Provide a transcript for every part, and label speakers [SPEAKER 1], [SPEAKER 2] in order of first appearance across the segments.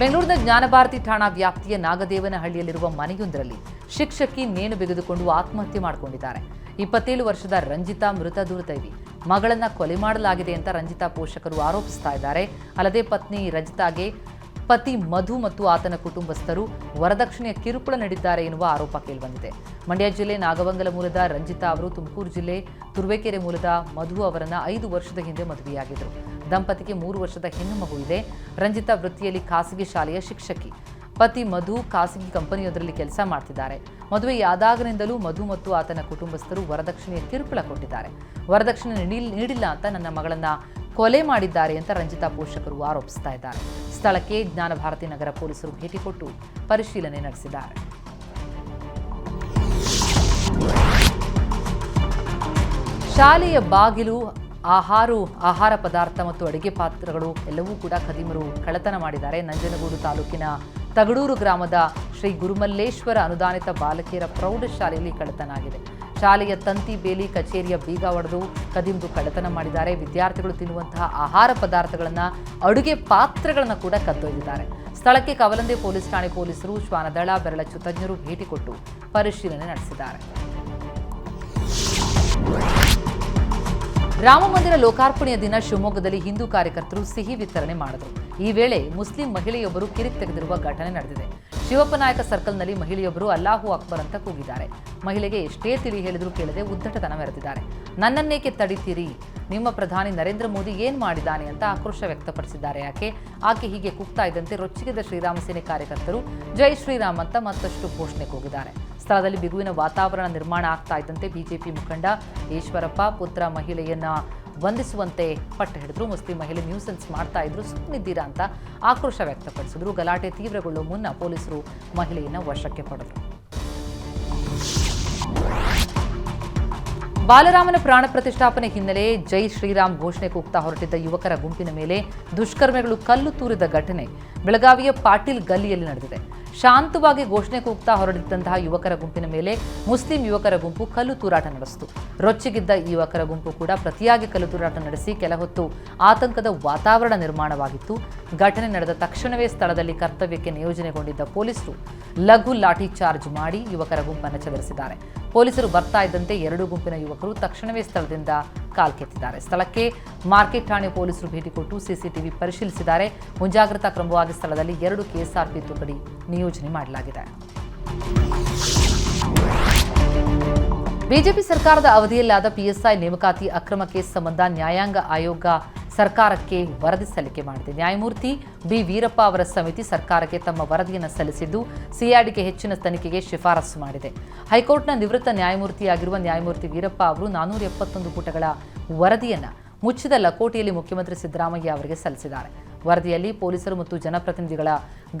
[SPEAKER 1] ಬೆಂಗಳೂರಿನ ಜ್ಞಾನಭಾರತಿ ಠಾಣಾ ವ್ಯಾಪ್ತಿಯ ನಾಗದೇವನಹಳ್ಳಿಯಲ್ಲಿರುವ ಮನೆಯೊಂದರಲ್ಲಿ ಶಿಕ್ಷಕಿ ನೇಣು ಬಿಗಿದುಕೊಂಡು ಆತ್ಮಹತ್ಯೆ ಮಾಡಿಕೊಂಡಿದ್ದಾರೆ. ಇಪ್ಪತ್ತೇಳು ವರ್ಷದ ರಂಜಿತಾ ಮೃತ ದುರ್ದೈವಿ. ಮಗಳನ್ನ ಕೊಲೆ ಮಾಡಲಾಗಿದೆ ಅಂತ ರಂಜಿತಾ ಪೋಷಕರು ಆರೋಪಿಸ್ತಾ ಇದ್ದಾರೆ. ಅಲ್ಲದೆ ಪತ್ನಿ ರಜಿತಾಗೆ ಪತಿ ಮಧು ಮತ್ತು ಆತನ ಕುಟುಂಬಸ್ಥರು ವರದಕ್ಷಿಣೆಯ ಕಿರುಕುಳ ನೀಡಿದ್ದಾರೆ ಎನ್ನುವ ಆರೋಪ ಕೇಳಿಬಂದಿದೆ. ಮಂಡ್ಯ ಜಿಲ್ಲೆ ನಾಗವಂಗಲ ಮೂಲದ ರಂಜಿತಾ ಅವರು ತುಮಕೂರು ಜಿಲ್ಲೆ ತುರುವೇಕೆರೆ ಮೂಲದ ಮಧು ಅವರನ್ನ ಐದು ವರ್ಷದ ಹಿಂದೆ ಮದುವೆಯಾಗಿದ್ದರು ದಂಪತಿಗೆ ಮೂರು ವರ್ಷದ ಹೆಣ್ಣು ಮಗು ಇದೆ. ರಂಜಿತಾ ವೃತ್ತಿಯಲ್ಲಿ ಖಾಸಗಿ ಶಾಲೆಯ ಶಿಕ್ಷಕಿ. ಪತಿ ಮಧು ಖಾಸಗಿ ಕಂಪನಿಯೊಂದರಲ್ಲಿ ಕೆಲಸ ಮಾಡ್ತಿದ್ದಾರೆ. ಮದುವೆಯಾದಾಗನಿಂದಲೂ ಮಧು ಮತ್ತು ಆತನ ಕುಟುಂಬಸ್ಥರು ವರದಕ್ಷಿಣೆಯ ಕಿರುಕುಳ ಕೊಟ್ಟಿದ್ದಾರೆ. ವರದಕ್ಷಿಣೆ ನೀಡಿಲ್- ನೀಡಿಲ್ಲ ಅಂತ ನನ್ನ ಮಗಳನ್ನ ಕೊಲೆ ಮಾಡಿದ್ದಾರೆ ಅಂತ ರಂಜಿತಾ ಪೋಷಕರು ಆರೋಪಿಸ್ತಾ ಇದ್ದಾರೆ. ಸ್ಥಳಕ್ಕೆ ಜ್ಞಾನಭಾರತಿ ನಗರ ಪೊಲೀಸರು ಭೇಟಿ ಕೊಟ್ಟು ಪರಿಶೀಲನೆ ನಡೆಸಿದ್ದಾರೆ. ಶಾಲೆಯ ಬಾಗಿಲು ಆಹಾರ ಆಹಾರ ಪದಾರ್ಥ ಮತ್ತು ಅಡುಗೆ ಪಾತ್ರಗಳು ಎಲ್ಲವೂ ಕೂಡ ಖದೀಮರು ಕಳತನ ಮಾಡಿದ್ದಾರೆ. ನಂಜನಗೂಡು ತಾಲೂಕಿನ ತಗಡೂರು ಗ್ರಾಮದ ಶ್ರೀ ಗುರುಮಲ್ಲೇಶ್ವರ ಅನುದಾನಿತ ಬಾಲಕಿಯರ ಪ್ರೌಢಶಾಲೆಯಲ್ಲಿ ಕಳತನ ಆಗಿದೆ. ಶಾಲೆಯ ತಂತಿ, ಬೇಲಿ, ಕಚೇರಿಯ ಬೀಗ ಒಡೆದು ಕದಿಮ್ದು ಕಳ್ಳತನ ಮಾಡಿದ್ದಾರೆ. ವಿದ್ಯಾರ್ಥಿಗಳು ತಿನ್ನುವಂತಹ ಆಹಾರ ಪದಾರ್ಥಗಳನ್ನು, ಅಡುಗೆ ಪಾತ್ರೆಗಳನ್ನು ಕೂಡ ಕದ್ದೊಯ್ದಿದ್ದಾರೆ. ಸ್ಥಳಕ್ಕೆ ಕವಲಂದೆ ಪೊಲೀಸ್ ಠಾಣೆ ಪೊಲೀಸರು ಶ್ವಾನದಳ, ಬೆರಳಚ್ಚು ತಜ್ಞರು ಭೇಟಿ ಕೊಟ್ಟು ಪರಿಶೀಲನೆ ನಡೆಸಿದ್ದಾರೆ. ರಾಮ ಮಂದಿರ ಲೋಕಾರ್ಪಣೆಯ ದಿನ ಶಿವಮೊಗ್ಗದಲ್ಲಿ ಹಿಂದೂ ಕಾರ್ಯಕರ್ತರು ಸಿಹಿ ವಿತರಣೆ ಮಾಡಿದರು. ಈ ವೇಳೆ ಮುಸ್ಲಿಂ ಮಹಿಳೆಯೊಬ್ಬರು ಕಿರಿಕ್ ತೆಗೆದಿರುವ ಘಟನೆ ನಡೆದಿದೆ. ಶಿವಪ್ಪ ನಾಯಕ ಸರ್ಕಲ್ನಲ್ಲಿ ಮಹಿಳೆಯೊಬ್ಬರು ಅಲ್ಲಾಹು ಅಕ್ಬರ್ ಅಂತ ಕೂಗಿದ್ದಾರೆ. ಮಹಿಳೆಗೆ ಎಷ್ಟೇ ತಿಳಿ ಹೇಳಿದರೂ ಕೇಳದೆ ಉದ್ದಟತನ ಮೆರೆದಿದ್ದಾರೆ. ನನ್ನನ್ನೇಕೆ ತಡಿತೀರಿ? ನಿಮ್ಮ ಪ್ರಧಾನಿ ನರೇಂದ್ರ ಮೋದಿ ಏನ್ ಮಾಡಿದ್ದಾನೆ ಅಂತ ಆಕ್ರೋಶ ವ್ಯಕ್ತಪಡಿಸಿದ್ದಾರೆ. ಯಾಕೆ? ಆಕೆ ಹೀಗೆ ಕೂಗ್ತಾ ಇದ್ದಂತೆ ರೊಚ್ಚಿಗೆದ ಶ್ರೀರಾಮ ಸೇನೆ ಕಾರ್ಯಕರ್ತರು ಜೈ ಶ್ರೀರಾಮ್ ಅಂತ ಮತ್ತಷ್ಟು ಘೋಷಣೆ ಕೂಗಿದ್ದಾರೆ. ಸ್ಥಳದಲ್ಲಿ ಬಿಗುವಿನ ವಾತಾವರಣ ನಿರ್ಮಾಣ ಆಗ್ತಾ ಇದ್ದಂತೆ ಬಿಜೆಪಿ ಮುಖಂಡ ಈಶ್ವರಪ್ಪ ಪುತ್ರ ಮಹಿಳೆಯನ್ನ ಬಂಧಿಸುವಂತೆ ಪಟ್ಟು ಹಿಡಿದ್ರು, ಮುಸ್ಲಿಂ ಮಹಿಳೆ ನ್ಯೂಸೆನ್ಸ್ ಮಾಡ್ತಾ ಇದ್ರು ಸುಮ್ಮನಿದ್ದೀರಾ ಅಂತ ಆಕ್ರೋಶ ವ್ಯಕ್ತಪಡಿಸಿದ್ರು. ಗಲಾಟೆ ತೀವ್ರಗೊಳ್ಳುವ ಮುನ್ನ ಪೊಲೀಸರು ಮಹಿಳೆಯನ್ನು ವಶಕ್ಕೆ ಪಡೆದರು. ಬಾಲರಾಮನ ಪ್ರಾಣ ಪ್ರತಿಷ್ಠಾಪನೆ ಹಿನ್ನೆಲೆ ಜೈ ಶ್ರೀರಾಮ್ ಘೋಷಣೆ ಕೂಗ್ತಾ ಹೊರಟಿದ್ದ ಯುವಕರ ಗುಂಪಿನ ಮೇಲೆ ದುಷ್ಕರ್ಮಿಗಳು ಕಲ್ಲು ತೂರಿದ ಘಟನೆ ಬೆಳಗಾವಿಯ ಪಾಟೀಲ್ ಗಲ್ಲಿಯಲ್ಲಿ ನಡೆದಿದೆ. ಶಾಂತವಾಗಿ ಘೋಷಣೆ ಕೂಗ್ತಾ ಹೊರಡಿದ್ದಂತಹ ಯುವಕರ ಗುಂಪಿನ ಮೇಲೆ ಮುಸ್ಲಿಂ ಯುವಕರ ಗುಂಪು ಕಲ್ಲು ತೂರಾಟ ನಡೆಸಿತು. ರೊಚ್ಚಿಗಿದ್ದ ಯುವಕರ ಗುಂಪು ಕೂಡ ಪ್ರತಿಯಾಗಿ ಕಲ್ಲು ತೂರಾಟ ನಡೆಸಿ ಕೆಲ ಆತಂಕದ ವಾತಾವರಣ ನಿರ್ಮಾಣವಾಗಿತ್ತು. ಘಟನೆ ನಡೆದ ತಕ್ಷಣವೇ ಸ್ಥಳದಲ್ಲಿ ಕರ್ತವ್ಯಕ್ಕೆ ನಿಯೋಜನೆಗೊಂಡಿದ್ದ ಪೊಲೀಸರು ಲಘು ಲಾಠಿ ಚಾರ್ಜ್ ಮಾಡಿ ಯುವಕರ ಗುಂಪನ್ನು ಚದರಿಸಿದ್ದಾರೆ. ಪೊಲೀಸರು ಬರ್ತಾ ಇದ್ದಂತೆ ಎರಡು ಗುಂಪಿನ ಯುವಕರು ತಕ್ಷಣವೇ ಸ್ಥಳದಿಂದ ಕಾಲ್ಕೆತ್ತಿದ್ದಾರೆ. ಸ್ಥಳಕ್ಕೆ ಮಾರ್ಕೆಟ್ ಠಾಣೆ ಪೊಲೀಸರು ಭೇಟಿ ಕೊಟ್ಟು ಸಿಸಿಟಿವಿ ಪರಿಶೀಲಿಸಿದ್ದಾರೆ. ಮುಂಜಾಗ್ರತಾ ಕ್ರಮವಾಗಿ ಸ್ಥಳದಲ್ಲಿ ಎರಡು ಕೆಎಸ್ಆರ್ಪಿ ತುಕಡಿ ನಿಯೋಜನೆ ಮಾಡಲಾಗಿದೆ. ಬಿಜೆಪಿ ಸರ್ಕಾರದ ಅವಧಿಯಲ್ಲಾದ ಪಿಎಸ್ಐ ನೇಮಕಾತಿ ಅಕ್ರಮ ಕೇಸ್ ಸಂಬಂಧ ನ್ಯಾಯಾಂಗ ಆಯೋಗ ಸರ್ಕಾರಕ್ಕೆ ವರದಿ ಸಲ್ಲಿಕೆ ಮಾಡಿದೆ. ನ್ಯಾಯಮೂರ್ತಿ ಬಿ. ವೀರಪ್ಪ ಅವರ ಸಮಿತಿ ಸರ್ಕಾರಕ್ಕೆ ತಮ್ಮ ವರದಿಯನ್ನು ಸಲ್ಲಿಸಿದ್ದು ಸಿಐಡಿಗೆ ಹೆಚ್ಚಿನ ತನಿಖೆಗೆ ಶಿಫಾರಸು ಮಾಡಿದೆ. ಹೈಕೋರ್ಟ್ನ ನಿವೃತ್ತ ನ್ಯಾಯಮೂರ್ತಿಯಾಗಿರುವ ನ್ಯಾಯಮೂರ್ತಿ ವೀರಪ್ಪ ಅವರು ನಾನೂರ ಎಪ್ಪತ್ತೊಂದು ಪುಟಗಳ ವರದಿಯನ್ನು ಮುಚ್ಚಿದ ಲಕೋಟೆಯಲ್ಲಿ ಮುಖ್ಯಮಂತ್ರಿ ಸಿದ್ದರಾಮಯ್ಯ ಅವರಿಗೆ ಸಲ್ಲಿಸಿದ್ದಾರೆ. ವರದಿಯಲ್ಲಿ ಪೊಲೀಸರು ಮತ್ತು ಜನಪ್ರತಿನಿಧಿಗಳ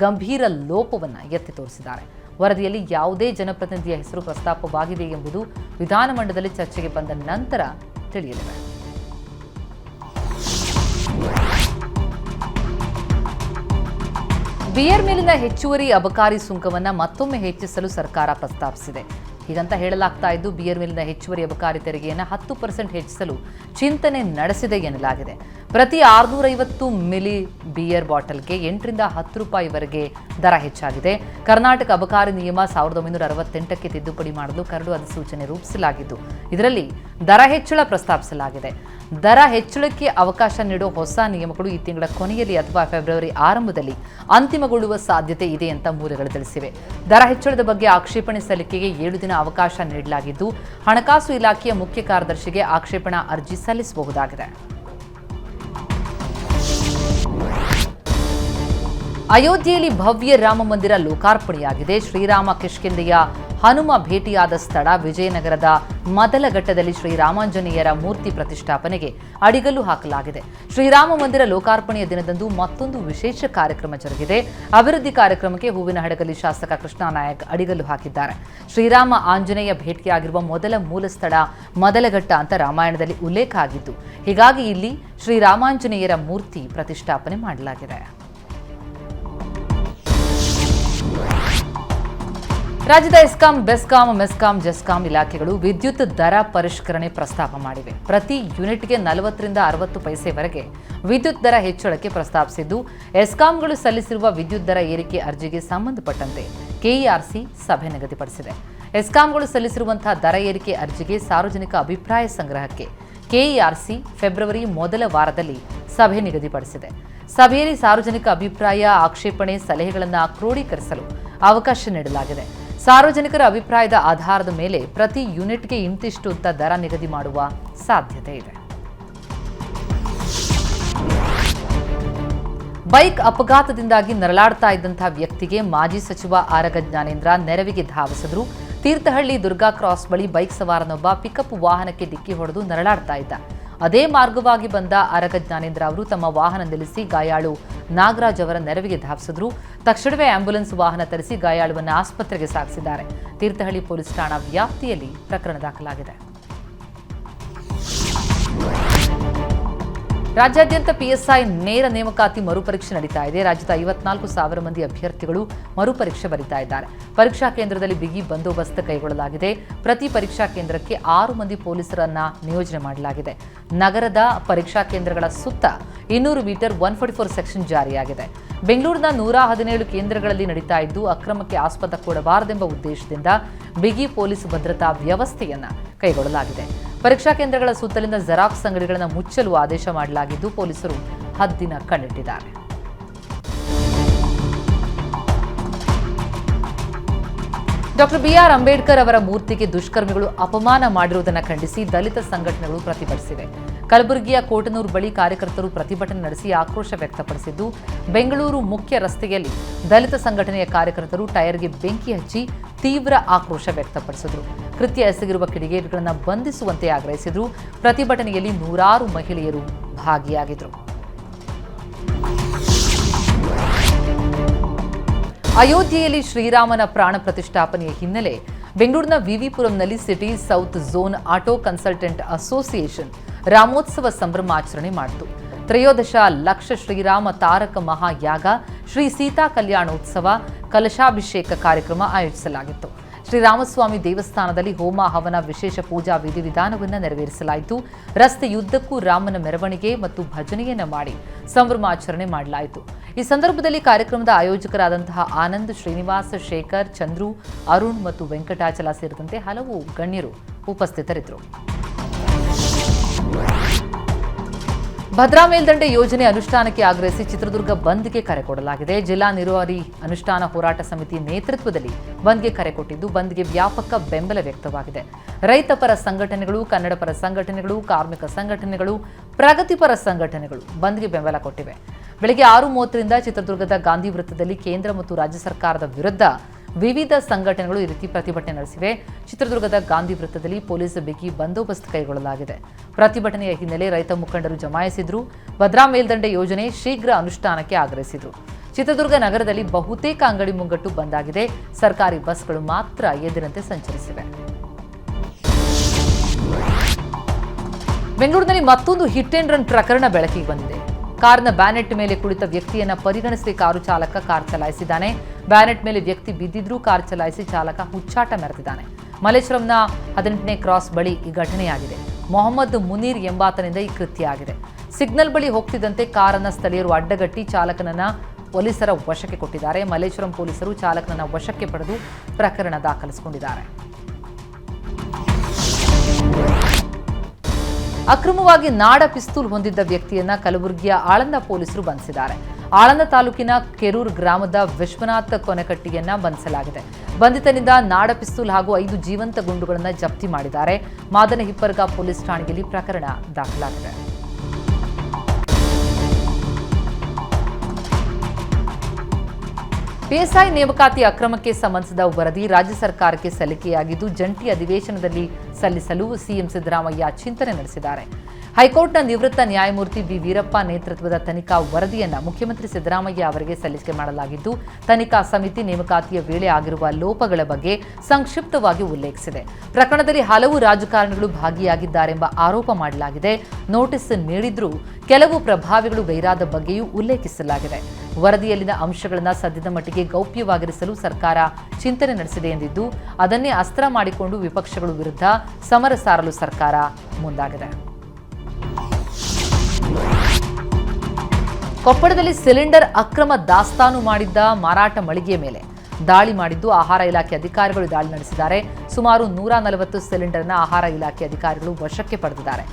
[SPEAKER 1] ಗಂಭೀರ ಲೋಪವನ್ನು ಎತ್ತಿ ತೋರಿಸಿದ್ದಾರೆ. ವರದಿಯಲ್ಲಿ ಯಾವುದೇ ಜನಪ್ರತಿನಿಧಿಯ ಹೆಸರು ಪ್ರಸ್ತಾಪವಾಗಿದೆ ಎಂಬುದು ವಿಧಾನಮಂಡಲದಲ್ಲಿ ಚರ್ಚೆಗೆ ಬಂದ ನಂತರ ತಿಳಿಯಲಿದೆ. ಬಿಯರ್ ಮೇಲಿನ ಹೆಚ್ಚುವರಿ ಅಬಕಾರಿ ಸುಂಕವನ್ನು ಮತ್ತೊಮ್ಮೆ ಹೆಚ್ಚಿಸಲು ಸರ್ಕಾರ ಪ್ರಸ್ತಾಪಿಸಿದೆ. ಹೀಗಂತ ಹೇಳಲಾಗ್ತಾ ಇದ್ದು, ಬಿಯರ್ ಮೇಲಿನ ಹೆಚ್ಚುವರಿ ಅಬಕಾರಿ ತೆರಿಗೆಯನ್ನು ಹತ್ತು ಪರ್ಸೆಂಟ್ ಹೆಚ್ಚಿಸಲು ಚಿಂತನೆ ನಡೆಸಿದೆ ಎನ್ನಲಾಗಿದೆ. ಪ್ರತಿ ಆರುನೂರೈವತ್ತು ಮಿಲಿ ಬಿಯರ್ ಬಾಟಲ್ಗೆ ಎಂಟರಿಂದ ಹತ್ತು ರೂಪಾಯಿವರೆಗೆ ದರ ಹೆಚ್ಚಾಗಿದೆ. ಕರ್ನಾಟಕ ಅಬಕಾರಿ ನಿಯಮ ಸಾವಿರದ ಒಂಬೈನೂರ ಅರವತ್ತೆಂಟಕ್ಕೆ ತಿದ್ದುಪಡಿ ಮಾಡಲು ಕರಡು ಅಧಿಸೂಚನೆ ರೂಪಿಸಲಾಗಿದ್ದು, ಇದರಲ್ಲಿ ದರ ಹೆಚ್ಚಳ ಪ್ರಸ್ತಾಪಿಸಲಾಗಿದೆ. ದರ ಹೆಚ್ಚಳಕ್ಕೆ ಅವಕಾಶ ನೀಡುವ ಹೊಸ ನಿಯಮಗಳು ಈ ತಿಂಗಳ ಕೊನೆಯಲ್ಲಿ ಅಥವಾ ಫೆಬ್ರವರಿ ಆರಂಭದಲ್ಲಿ ಅಂತಿಮಗೊಳ್ಳುವ ಸಾಧ್ಯತೆ ಇದೆ ಅಂತ ಮೂಲಗಳು ತಿಳಿಸಿವೆ. ದರ ಹೆಚ್ಚಳದ ಬಗ್ಗೆ ಆಕ್ಷೇಪಣೆ ಸಲ್ಲಿಕೆಗೆ ಏಳು ದಿನ ಅವಕಾಶ ನೀಡಲಾಗಿದ್ದು, ಹಣಕಾಸು ಇಲಾಖೆಯ ಮುಖ್ಯ ಕಾರ್ಯದರ್ಶಿಗೆ ಆಕ್ಷೇಪಣಾ ಅರ್ಜಿ ಸಲ್ಲಿಸಬಹುದಾಗಿದೆ. ಅಯೋಧ್ಯೆಯಲ್ಲಿ ಭವ್ಯ ರಾಮ ಮಂದಿರ ಲೋಕಾರ್ಪಣೆಯಾಗಿದೆ. ಶ್ರೀರಾಮ ಕಿಷ್ಕಿಂದೆಯ ಹನುಮ ಭೇಟಿಯಾದ ಸ್ಥಳ ವಿಜಯನಗರದ ಮೊದಲ ಘಟ್ಟದಲ್ಲಿ ಶ್ರೀರಾಮಾಂಜನೇಯರ ಮೂರ್ತಿ ಪ್ರತಿಷ್ಠಾಪನೆಗೆ ಅಡಿಗಲ್ಲು ಹಾಕಲಾಗಿದೆ. ಶ್ರೀರಾಮ ಮಂದಿರ ಲೋಕಾರ್ಪಣೆಯ ದಿನದಂದು ಮತ್ತೊಂದು ವಿಶೇಷ ಕಾರ್ಯಕ್ರಮ ಜರುಗಿದೆ. ಅಭಿವೃದ್ಧಿ ಕಾರ್ಯಕ್ರಮಕ್ಕೆ ಹೂವಿನ ಹಡಗಲಿ ಶಾಸಕ ಕೃಷ್ಣ ನಾಯಕ್ ಅಡಿಗಲ್ಲು ಹಾಕಿದ್ದಾರೆ. ಶ್ರೀರಾಮ ಆಂಜನೇಯ ಭೇಟಿಯಾಗಿರುವ ಮೊದಲ ಮೂಲ ಸ್ಥಳ ಮೊದಲ ಘಟ್ಟ ಅಂತ ರಾಮಾಯಣದಲ್ಲಿ ಉಲ್ಲೇಖ ಆಗಿದ್ದು, ಹೀಗಾಗಿ ಇಲ್ಲಿ ಶ್ರೀರಾಮಾಂಜನೇಯರ ಮೂರ್ತಿ ಪ್ರತಿಷ್ಠಾಪನೆ ಮಾಡಲಾಗಿದೆ. ರಾಜ್ಯದ ಎಸ್ಕಾಂ, ಬೆಸ್ಕಾಂ, ಮೆಸ್ಕಾಂ, ಜೆಸ್ಕಾಂ ಇಲಾಖೆಗಳು ವಿದ್ಯುತ್ ದರ ಪರಿಷ್ಕರಣೆ ಪ್ರಸ್ತಾಪ ಮಾಡಿವೆ. ಪ್ರತಿ ಯೂನಿಟ್ಗೆ ನಲವತ್ತರಿಂದ ಅರವತ್ತು ಪೈಸೆವರೆಗೆ ವಿದ್ಯುತ್ ದರ ಹೆಚ್ಚಳಕ್ಕೆ ಪ್ರಸ್ತಾಪಿಸಿದ್ದು, ಎಸ್ಕಾಂಗಳು ಸಲ್ಲಿಸಿರುವ ವಿದ್ಯುತ್ ದರ ಏರಿಕೆ ಅರ್ಜಿಗೆ ಸಂಬಂಧಪಟ್ಟಂತೆ ಕೆಇಆರ್ಸಿ ಸಭೆ ನಿಗದಿಪಡಿಸಿದೆ. ಎಸ್ಕಾಂಗಳು ಸಲ್ಲಿಸಿರುವಂತಹ ದರ ಏರಿಕೆ ಅರ್ಜಿಗೆ ಸಾರ್ವಜನಿಕ ಅಭಿಪ್ರಾಯ ಸಂಗ್ರಹಕ್ಕೆ ಕೆಇಆರ್ಸಿ ಫೆಬ್ರವರಿ ಮೊದಲ ವಾರದಲ್ಲಿ ಸಭೆ ನಿಗದಿಪಡಿಸಿದೆ. ಸಭೆಯಲ್ಲಿ ಸಾರ್ವಜನಿಕ ಅಭಿಪ್ರಾಯ, ಆಕ್ಷೇಪಣೆ, ಸಲಹೆಗಳನ್ನು ಕ್ರೋಢೀಕರಿಸಲು ಅವಕಾಶ ನೀಡಲಾಗಿದೆ. ಸಾರ್ವಜನಿಕರ ಅಭಿಪ್ರಾಯದ ಆಧಾರದ ಮೇಲೆ ಪ್ರತಿ ಯೂನಿಟ್ಗೆ ಇಂತಿಷ್ಟು ಅಂತ ದರ ನಿಗದಿ ಮಾಡುವ ಸಾಧ್ಯತೆ ಇದೆ. ಬೈಕ್ ಅಪಘಾತದಿಂದಾಗಿ ನರಳಾಡ್ತಾ ಇದ್ದಂತಹ ವ್ಯಕ್ತಿಗೆ ಮಾಜಿ ಸಚಿವ ಆರಗ ಜ್ಞಾನೇಂದ್ರ ನೆರವಿಗೆ ಧಾವಿಸಿದ್ರು. ತೀರ್ಥಹಳ್ಳಿ ದುರ್ಗಾ ಕ್ರಾಸ್ ಬಳಿ ಬೈಕ್ ಸವಾರನೊಬ್ಬ ಪಿಕಪ್ ವಾಹನಕ್ಕೆ ಡಿಕ್ಕಿ ಹೊಡೆದು ನರಳಾಡ್ತಾ ಇದ್ದ. ಅದೇ ಮಾರ್ಗವಾಗಿ ಬಂದ ಅರಗ ಜ್ಞಾನೇಂದ್ರ ಅವರು ತಮ್ಮ ವಾಹನ ನಿಲ್ಲಿಸಿ ಗಾಯಾಳು ನಾಗರಾಜ್ ಅವರ ನೆರವಿಗೆ ಧಾವಿಸಿದ್ರು. ತಕ್ಷಣವೇ ಆಂಬ್ಯುಲೆನ್ಸ್ ವಾಹನ ತರಿಸಿ ಗಾಯಾಳುವನ್ನು ಆಸ್ಪತ್ರೆಗೆ ಸಾಗಿಸಿದ್ದಾರೆ. ತೀರ್ಥಹಳ್ಳಿ ಪೊಲೀಸ್ ಠಾಣಾ ವ್ಯಾಪ್ತಿಯಲ್ಲಿ ಪ್ರಕರಣ ದಾಖಲಾಗಿದೆ. ರಾಜ್ಯಾದ್ಯಂತ ಪಿಎಸ್ಐ ನೇರ ನೇಮಕಾತಿ ಮರುಪರೀಕ್ಷೆ ನಡೀತಾ ಇದೆ. ರಾಜ್ಯದ ಐವತ್ನಾಲ್ಕು ಸಾವಿರ ಮಂದಿ ಅಭ್ಯರ್ಥಿಗಳು ಮರುಪರೀಕ್ಷೆ ಬರೀತಾ ಇದ್ದಾರೆ. ಪರೀಕ್ಷಾ ಕೇಂದ್ರದಲ್ಲಿ ಬಿಗಿ ಬಂದೋಬಸ್ತ್ ಕೈಗೊಳ್ಳಲಾಗಿದೆ. ಪ್ರತಿ ಪರೀಕ್ಷಾ ಕೇಂದ್ರಕ್ಕೆ ಆರು ಮಂದಿ ಪೊಲೀಸರನ್ನ ನಿಯೋಜನೆ ಮಾಡಲಾಗಿದೆ. ನಗರದ ಪರೀಕ್ಷಾ ಕೇಂದ್ರಗಳ ಸುತ್ತ ಇನ್ನೂರು metre one forty four section ಜಾರಿಯಾಗಿದೆ. ಬೆಂಗಳೂರಿನ ನೂರ ಹದಿನೇಳು ಕೇಂದ್ರಗಳಲ್ಲಿ ನಡೀತಾ ಇದ್ದು ಅಕ್ರಮಕ್ಕೆ ಆಸ್ಪದ ಕೊಡಬಾರದೆಂಬ ಉದ್ದೇಶದಿಂದ ಬಿಗಿ ಪೊಲೀಸ್ ಭದ್ರತಾ ವ್ಯವಸ್ಥೆಯನ್ನ ಕೈಗೊಳ್ಳಲಾಗಿದೆ. ಪರೀಕ್ಷಾ ಕೇಂದ್ರಗಳ ಸುತ್ತಲಿನ ಜೆರಾಕ್ಸ್ ಅಂಗಡಿಗಳನ್ನು ಮುಚ್ಚಲು ಆದೇಶ ಮಾಡಲಾಗಿದ್ದು ಪೊಲೀಸರು ಹದ್ದಿನ ಕಣ್ಣಿಟ್ಟಿದ್ದಾರೆ. ಡಾಕ್ಟರ್ ಬಿಆರ್ ಅಂಬೇಡ್ಕರ್ ಅವರ ಮೂರ್ತಿಗೆ ದುಷ್ಕರ್ಮಿಗಳು ಅಪಮಾನ ಮಾಡಿರುವುದನ್ನು ಖಂಡಿಸಿ ದಲಿತ ಸಂಘಟನೆಗಳು ಪ್ರತಿಭಟಿಸಿವೆ. ಕಲಬುರಗಿಯ ಕೋಟನೂರು ಬಳಿ ಕಾರ್ಯಕರ್ತರು ಪ್ರತಿಭಟನೆ ನಡೆಸಿ ಆಕ್ರೋಶ ವ್ಯಕ್ತಪಡಿಸಿದ್ದು, ಬೆಂಗಳೂರು ಮುಖ್ಯ ರಸ್ತೆಯಲ್ಲಿ ದಲಿತ ಸಂಘಟನೆಯ ಕಾರ್ಯಕರ್ತರು ಟೈರ್ಗೆ ಬೆಂಕಿ ಹಚ್ಚಿ ತೀವ್ರ ಆಕ್ರೋಶ ವ್ಯಕ್ತಪಡಿಸಿದರು. ಕೃತ್ಯ ಎಸಗಿರುವ ಕಿಡಿಗೇಡಿಗಳನ್ನು ಬಂಧಿಸುವಂತೆ ಆಗ್ರಹಿಸಿದರು. ಪ್ರತಿಭಟನೆಯಲ್ಲಿ ನೂರಾರು ಮಹಿಳೆಯರು ಭಾಗಿಯಾಗಿದ್ದರು ಅಯೋಧ್ಯೆಯಲ್ಲಿ ಶ್ರೀರಾಮನ ಪ್ರಾಣ ಪ್ರತಿಷ್ಠಾಪನೆಯ ಹಿನ್ನೆಲೆ ಬೆಂಗಳೂರಿನ ವಿವಿಪುರಂನಲ್ಲಿ city south zone auto consultant association ರಾಮೋತ್ಸವ ಸಂಭ್ರಮಾಚರಣೆ ಮಾಡಿತು. ತ್ರಯೋದಶ ಲಕ್ಷ ಶ್ರೀರಾಮ ತಾರಕ ಮಹಾಯಾಗ ಶ್ರೀ ಸೀತಾ ಕಲ್ಯಾಣೋತ್ಸವ ಕಲಶಾಭಿಷೇಕ ಕಾರ್ಯಕ್ರಮ ಆಯೋಜಿಸಲಾಗಿತ್ತು. ಶ್ರೀರಾಮಸ್ವಾಮಿ ದೇವಸ್ಥಾನದಲ್ಲಿ ಹೋಮ ಹವನ ವಿಶೇಷ ಪೂಜಾ ವಿಧಿವಿಧಾನವನ್ನು ನೆರವೇರಿಸಲಾಯಿತು. ರಸ್ತೆಯುದ್ದಕ್ಕೂ ರಾಮನ ಮೆರವಣಿಗೆ ಮತ್ತು ಭಜನೆಯನ್ನು ಮಾಡಿ ಸಂಭ್ರಮಾಚರಣೆ ಮಾಡಲಾಯಿತು. ಈ ಸಂದರ್ಭದಲ್ಲಿ ಕಾರ್ಯಕ್ರಮದ ಆಯೋಜಕರಾದಂತಹ ಆನಂದ್ ಶ್ರೀನಿವಾಸ್, ಶೇಖರ್, ಚಂದ್ರು, ಅರುಣ್ ಮತ್ತು ವೆಂಕಟಾಚಲ ಸೇರಿದಂತೆ ಹಲವು ಗಣ್ಯರು ಉಪಸ್ಥಿತರಿದ್ದರು. ಭದ್ರಾ ಮೇಲ್ದಂಡೆ ಯೋಜನೆ ಅನುಷ್ಠಾನಕ್ಕೆ ಆಗ್ರಹಿಸಿ ಚಿತ್ರದುರ್ಗ ಬಂದ್ಗೆ ಕರೆ ಕೊಡಲಾಗಿದೆ. ಜಿಲ್ಲಾ ನೀರಾವರಿ ಅನುಷ್ಠಾನ ಹೋರಾಟ ಸಮಿತಿ ನೇತೃತ್ವದಲ್ಲಿ ಬಂದ್ಗೆ ಕರೆ ಕೊಟ್ಟಿದ್ದು ಬಂದ್ಗೆ ವ್ಯಾಪಕ ಬೆಂಬಲ ವ್ಯಕ್ತವಾಗಿದೆ. ರೈತಪರ ಸಂಘಟನೆಗಳು ಕನ್ನಡಪರ ಸಂಘಟನೆಗಳು, ಕಾರ್ಮಿಕ ಸಂಘಟನೆಗಳು ಪ್ರಗತಿಪರ ಸಂಘಟನೆಗಳು ಬಂದ್ಗೆ ಬೆಂಬಲ ಕೊಟ್ಟಿವೆ. ಬೆಳಗ್ಗೆ ಆರು ಮೂವತ್ತರಿಂದ ಚಿತ್ರದುರ್ಗದ ಗಾಂಧಿ ವೃತ್ತದಲ್ಲಿ ಕೇಂದ್ರ ಮತ್ತು ರಾಜ್ಯ ಸರ್ಕಾರದ ವಿರುದ್ಧ ವಿವಿಧ ಸಂಘಟನೆಗಳು ಈ ರೀತಿ ಪ್ರತಿಭಟನೆ ನಡೆಸಿವೆ. ಚಿತ್ರದುರ್ಗದ ಗಾಂಧಿ ವೃತ್ತದಲ್ಲಿ ಪೊಲೀಸ್ ಬಿಗಿ ಬಂದೋಬಸ್ತ್ ಕೈಗೊಳ್ಳಲಾಗಿದೆ. ಪ್ರತಿಭಟನೆಯ ಹಿನ್ನೆಲೆ ರೈತ ಮುಖಂಡರು ಜಮಾಯಿಸಿದ್ರು. ಭದ್ರಾ ಮೇಲ್ದಂಡೆ ಯೋಜನೆ ಶೀಘ್ರ ಅನುಷ್ಠಾನಕ್ಕೆ ಆಗ್ರಹಿಸಿದ್ರು. ಚಿತ್ರದುರ್ಗ ನಗರದಲ್ಲಿ ಬಹುತೇಕ ಅಂಗಡಿ ಮುಂಗಟ್ಟು ಬಂದಾಗಿದೆ. ಸರ್ಕಾರಿ ಬಸ್ಗಳು ಮಾತ್ರ ಎದ್ದಿನಂತೆ ಸಂಚರಿಸಿವೆ. ಬೆಂಗಳೂರಿನಲ್ಲಿ ಮತ್ತೊಂದು ಹಿಟ್ ಅಂಡ್ ರನ್ ಪ್ರಕರಣ ಬೆಳಕಿಗೆ ಬಂದಿದೆ. ಕಾರ್ನ ಬ್ಯಾನೆಟ್ ಮೇಲೆ ಕುಳಿತ ವ್ಯಕ್ತಿಯನ್ನ ಪರಿಗಣಿಸಿ ಕಾರು ಚಾಲಕ ಕಾರ್ ಚಲಾಯಿಸಿದ್ದಾನೆ. ಬ್ಯಾನೆಟ್ ಮೇಲೆ ವ್ಯಕ್ತಿ ಬಿದ್ದಿದ್ರೂ ಕಾರ್ ಚಲಾಯಿಸಿ ಚಾಲಕ ಹುಚ್ಚಾಟ ಮೆರೆದಿದ್ದಾನೆ ಮಲೇಶ್ವರಂನ ಹದಿನೆಂಟನೇ ಕ್ರಾಸ್ ಬಳಿ ಈ ಘಟನೆಯಾಗಿದೆ. ಮೊಹಮ್ಮದ್ ಮುನೀರ್ ಎಂಬಾತನಿಂದ ಈ ಕೃತ್ಯ ಆಗಿದೆ. ಸಿಗ್ನಲ್ ಬಳಿ ಹೋಗ್ತಿದ್ದಂತೆ ಕಾರನ್ನ ಸ್ಥಳೀಯರು ಅಡ್ಡಗಟ್ಟಿ ಚಾಲಕನನ್ನ ಪೊಲೀಸರ ವಶಕ್ಕೆ ಕೊಟ್ಟಿದ್ದಾರೆ. ಮಲೇಶ್ವರಂ ಪೊಲೀಸರು ಚಾಲಕನನ್ನ ವಶಕ್ಕೆ ಪಡೆದು ಪ್ರಕರಣ ದಾಖಲಿಸಿಕೊಂಡಿದ್ದಾರೆ. ಅಕ್ರಮವಾಗಿ ನಾಡ ಪಿಸ್ತೂಲ್ ಹೊಂದಿದ್ದ ವ್ಯಕ್ತಿಯನ್ನ ಕಲಬುರಗಿಯ ಆಳಂದ ಪೊಲೀಸರು ಬಂಧಿಸಿದ್ದಾರೆ. ಆಳಂದ ತಾಲೂಕಿನ ಕೆರೂರ್ ಗ್ರಾಮದ ವಿಶ್ವನಾಥ ಕೊನೆಕಟ್ಟಿಯನ್ನ ಬಂಧಿಸಲಾಗಿದೆ. ಬಂಧಿತನಿಂದ ನಾಡ ಪಿಸ್ತೂಲ್ ಹಾಗೂ ಐದು ಜೀವಂತ ಗುಂಡುಗಳನ್ನು ಜಪ್ತಿ ಮಾಡಿದ್ದಾರೆ. ಮಾದನ ಹಿಪ್ಪರ್ಗ ಪೊಲೀಸ್ ಠಾಣೆಯಲ್ಲಿ ಪ್ರಕರಣ ದಾಖಲಾಗಿದೆ. ಪಿಎಸ್ಐ ನೇಮಕಾತಿ ಅಕ್ರಮಕ್ಕೆ ಸಂಬಂಧಿಸಿದ ವರದಿ ರಾಜ್ಯ ಸರ್ಕಾರಕ್ಕೆ ಸಲ್ಲಿಕೆಯಾಗಿದ್ದು, ಜಂಟಿ ಅಧಿವೇಶನದಲ್ಲಿ ಸಲ್ಲಿಸಲು ಸಿಎಂ ಸಿದ್ದರಾಮಯ್ಯ ಚಿಂತನೆ ನಡೆಸಿದ್ದಾರೆ. ಹೈಕೋರ್ಟ್ನ ನಿವೃತ್ತ ನ್ಯಾಯಮೂರ್ತಿ ಬಿ ವೀರಪ್ಪ ನೇತೃತ್ವದ ತನಿಖಾ ವರದಿಯನ್ನು ಮುಖ್ಯಮಂತ್ರಿ ಸಿದ್ದರಾಮಯ್ಯ ಅವರಿಗೆ ಸಲ್ಲಿಕೆ ಮಾಡಲಾಗಿದ್ದು, ತನಿಖಾ ಸಮಿತಿ ನೇಮಕಾತಿಯ ವೇಳೆ ಆಗಿರುವ ಲೋಪಗಳ ಬಗ್ಗೆ ಸಂಕ್ಷಿಪ್ತವಾಗಿ ಉಲ್ಲೇಖಿಸಿದೆ. ಪ್ರಕರಣದಲ್ಲಿ ಹಲವು ರಾಜಕಾರಣಿಗಳು ಭಾಗಿಯಾಗಿದ್ದಾರೆಂಬ ಆರೋಪ ಮಾಡಲಾಗಿದೆ. ನೋಟಿಸ್ ನೀಡಿದ್ರೂ ಕೆಲವು ಪ್ರಭಾವಿಗಳು ಗೈರಾದ ಬಗ್ಗೆಯೂ ಉಲ್ಲೇಖಿಸಲಾಗಿದೆ. ವರದಿಯಲ್ಲಿನ ಅಂಶಗಳನ್ನು ಸದ್ಯದ ಮಟ್ಟಿಗೆ ಗೌಪ್ಯವಾಗಿರಿಸಲು ಸರ್ಕಾರ ಚಿಂತನೆ ನಡೆಸಿದೆ ಎಂದಿದ್ದು, ಅದನ್ನೇ ಅಸ್ತ್ರ ಮಾಡಿಕೊಂಡು ವಿಪಕ್ಷಗಳ ವಿರುದ್ಧ ಸಮರ ಸಾರಲು ಸರ್ಕಾರ ಮುಂದಾಗಿದೆ. ಕೊಪ್ಪಳದಲ್ಲಿ ಸಿಲಿಂಡರ್ ಅಕ್ರಮ ದಾಸ್ತಾನು ಮಾಡಿದ್ದ ಮಾರಾಟ ಮಳಿಗೆಯ ಮೇಲೆ ದಾಳಿ ಮಾಡಿದ್ದು ಆಹಾರ ಇಲಾಖೆ ಅಧಿಕಾರಿಗಳು ದಾಳಿ ನಡೆಸಿದ್ದಾರೆ. ಸುಮಾರು ನೂರ ನಲವತ್ತು ಸಿಲಿಂಡರ್ನ ಆಹಾರ ಇಲಾಖೆ ಅಧಿಕಾರಿಗಳು ವಶಕ್ಕೆ ಪಡೆದಿದ್ದಾರೆ.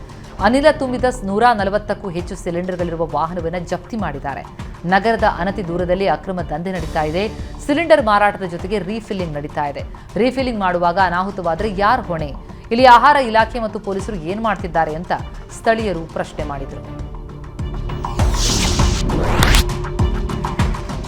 [SPEAKER 1] ಅನಿಲ ತುಂಬಿದ ನೂರ ನಲವತ್ತಕ್ಕೂ ಹೆಚ್ಚು ಸಿಲಿಂಡರ್ಗಳಿರುವ ವಾಹನವನ್ನು ಜಪ್ತಿ ಮಾಡಿದ್ದಾರೆ. ನಗರದ ಅನತಿ ದೂರದಲ್ಲಿ ಅಕ್ರಮ ದಂಧೆ ನಡೀತಾ ಇದೆ. ಸಿಲಿಂಡರ್ ಮಾರಾಟದ ಜೊತೆಗೆ ರೀಫಿಲ್ಲಿಂಗ್ ನಡೀತಾ ಇದೆ. ರೀಫಿಲ್ಲಿಂಗ್ ಮಾಡುವಾಗ ಅನಾಹುತವಾದರೆ ಯಾರು ಹೊಣೆ? ಇಲ್ಲಿ ಆಹಾರ ಇಲಾಖೆ ಮತ್ತು ಪೊಲೀಸರು ಏನ್ ಮಾಡ್ತಿದ್ದಾರೆ ಅಂತ ಸ್ಥಳೀಯರು ಪ್ರಶ್ನೆ ಮಾಡಿದರು.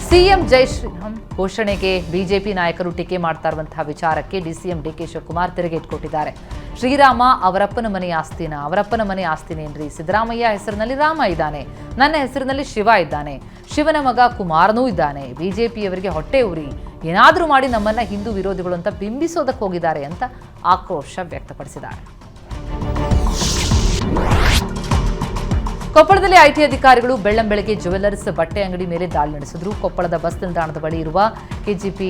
[SPEAKER 1] ಸಿಎಂ ಜೈ ಶ್ರೀರಾಮ್ ಘೋಷಣೆಗೆ ಬಿಜೆಪಿ ನಾಯಕರು ಟೀಕೆ ಮಾಡ್ತಾ ಇರುವಂತಹ ವಿಚಾರಕ್ಕೆ ಡಿಸಿಎಂ ಡಿಕೆ ಶಿವಕುಮಾರ್ ತಿರುಗೇಟ್ ಕೊಟ್ಟಿದ್ದಾರೆ. ಶ್ರೀರಾಮ ಅವರಪ್ಪನ ಮನೆ ಆಸ್ತಿನ, ಅವರಪ್ಪನ ಮನೆ ಆಸ್ತಿನೇನ್ರಿ ಸಿದ್ದರಾಮಯ್ಯ ಹೆಸರಿನಲ್ಲಿ ರಾಮ ಇದ್ದಾನೆ, ನನ್ನ ಹೆಸರಿನಲ್ಲಿ ಶಿವ ಇದ್ದಾನೆ, ಶಿವನ ಮಗ ಕುಮಾರನೂ ಇದ್ದಾನೆ, ಬಿಜೆಪಿಯವರಿಗೆ ಹೊಟ್ಟೆ ಉರಿ. ಏನಾದರೂ ಮಾಡಿ ನಮ್ಮನ್ನ ಹಿಂದೂ ವಿರೋಧಿಗಳು ಅಂತ ಬಿಂಬಿಸೋದಕ್ಕೆ ಹೋಗಿದ್ದಾರೆ ಅಂತ ಆಕ್ರೋಶ ವ್ಯಕ್ತಪಡಿಸಿದ್ದಾರೆ. ಕೊಪ್ಪಳದಲ್ಲಿ ಐಟಿ ಅಧಿಕಾರಿಗಳು ಬೆಳ್ಳಂಬೆಳಗ್ಗೆ ಜುವೆಲ್ಲರ್ಸ್ ಬಟ್ಟೆ ಅಂಗಡಿ ಮೇಲೆ ದಾಳಿ ನಡೆಸಿದ್ರು. ಕೊಪ್ಪಳದ ಬಸ್ ನಿಲ್ದಾಣದ ಬಳಿ ಇರುವ KGP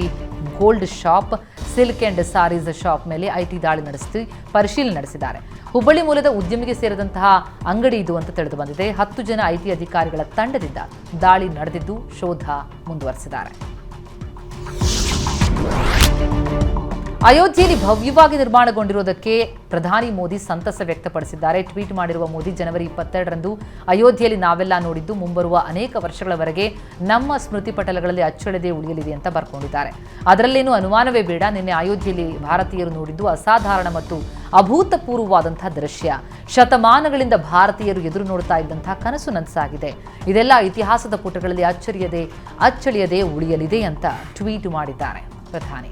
[SPEAKER 1] gold shop, silk and sarees shop ಮೇಲೆ ಐಟಿ ದಾಳಿ ನಡೆಸಿ, ಪರಿಶೀಲನೆ ನಡೆಸಿದ್ದಾರೆ. ಹುಬ್ಬಳ್ಳಿ ಮೂಲದ ಉದ್ಯಮಿಗೆ ಸೇರಿದಂತಹ ಅಂಗಡಿ ಇದು ಅಂತ ತಿಳಿದು ಬಂದಿದೆ ಹತ್ತು ಜನ ಐಟಿ ಅಧಿಕಾರಿಗಳ ತಂಡದಿಂದ ದಾಳಿ ನಡೆದಿದ್ದು ಶೋಧ ಮುಂದುವರೆಸಿದ್ದಾರೆ. ಅಯೋಧ್ಯೆಯಲ್ಲಿ ಭವ್ಯವಾಗಿ ನಿರ್ಮಾಣಗೊಂಡಿರುವುದಕ್ಕೆ ಪ್ರಧಾನಿ ಮೋದಿ ಸಂತಸ ವ್ಯಕ್ತಪಡಿಸಿದ್ದಾರೆ. ಟ್ವೀಟ್ ಮಾಡಿರುವ ಮೋದಿ, ಜನವರಿ ಇಪ್ಪತ್ತೆರಡರಂದು ಅಯೋಧ್ಯೆಯಲ್ಲಿ ನಾವೆಲ್ಲ ನೋಡಿದ್ದು ಮುಂಬರುವ ಅನೇಕ ವರ್ಷಗಳವರೆಗೆ ನಮ್ಮ ಸ್ಮೃತಿ ಪಟಲಗಳಲ್ಲಿ ಅಚ್ಚಳಿದೇ ಉಳಿಯಲಿದೆ ಅಂತ ಬರ್ಕೊಂಡಿದ್ದಾರೆ. ಅದರಲ್ಲೇನು ಅನುಮಾನವೇ ಬೇಡ, ನಿನ್ನೆ ಅಯೋಧ್ಯೆಯಲ್ಲಿ ಭಾರತೀಯರು ನೋಡಿದ್ದು ಅಸಾಧಾರಣ ಮತ್ತು ಅಭೂತಪೂರ್ವವಾದಂತಹ ದೃಶ್ಯ. ಶತಮಾನಗಳಿಂದ ಭಾರತೀಯರು ಎದುರು ನೋಡ್ತಾ ಇದ್ದಂತಹ ಕನಸು ನನಸಾಗಿದೆ. ಇದೆಲ್ಲ ಇತಿಹಾಸದ ಪುಟಗಳಲ್ಲಿ ಅಚ್ಚರಿಯದೆ, ಅಚ್ಚಳಿಯದೆ ಉಳಿಯಲಿದೆ ಅಂತ ಟ್ವೀಟ್ ಮಾಡಿದ್ದಾರೆ ಪ್ರಧಾನಿ.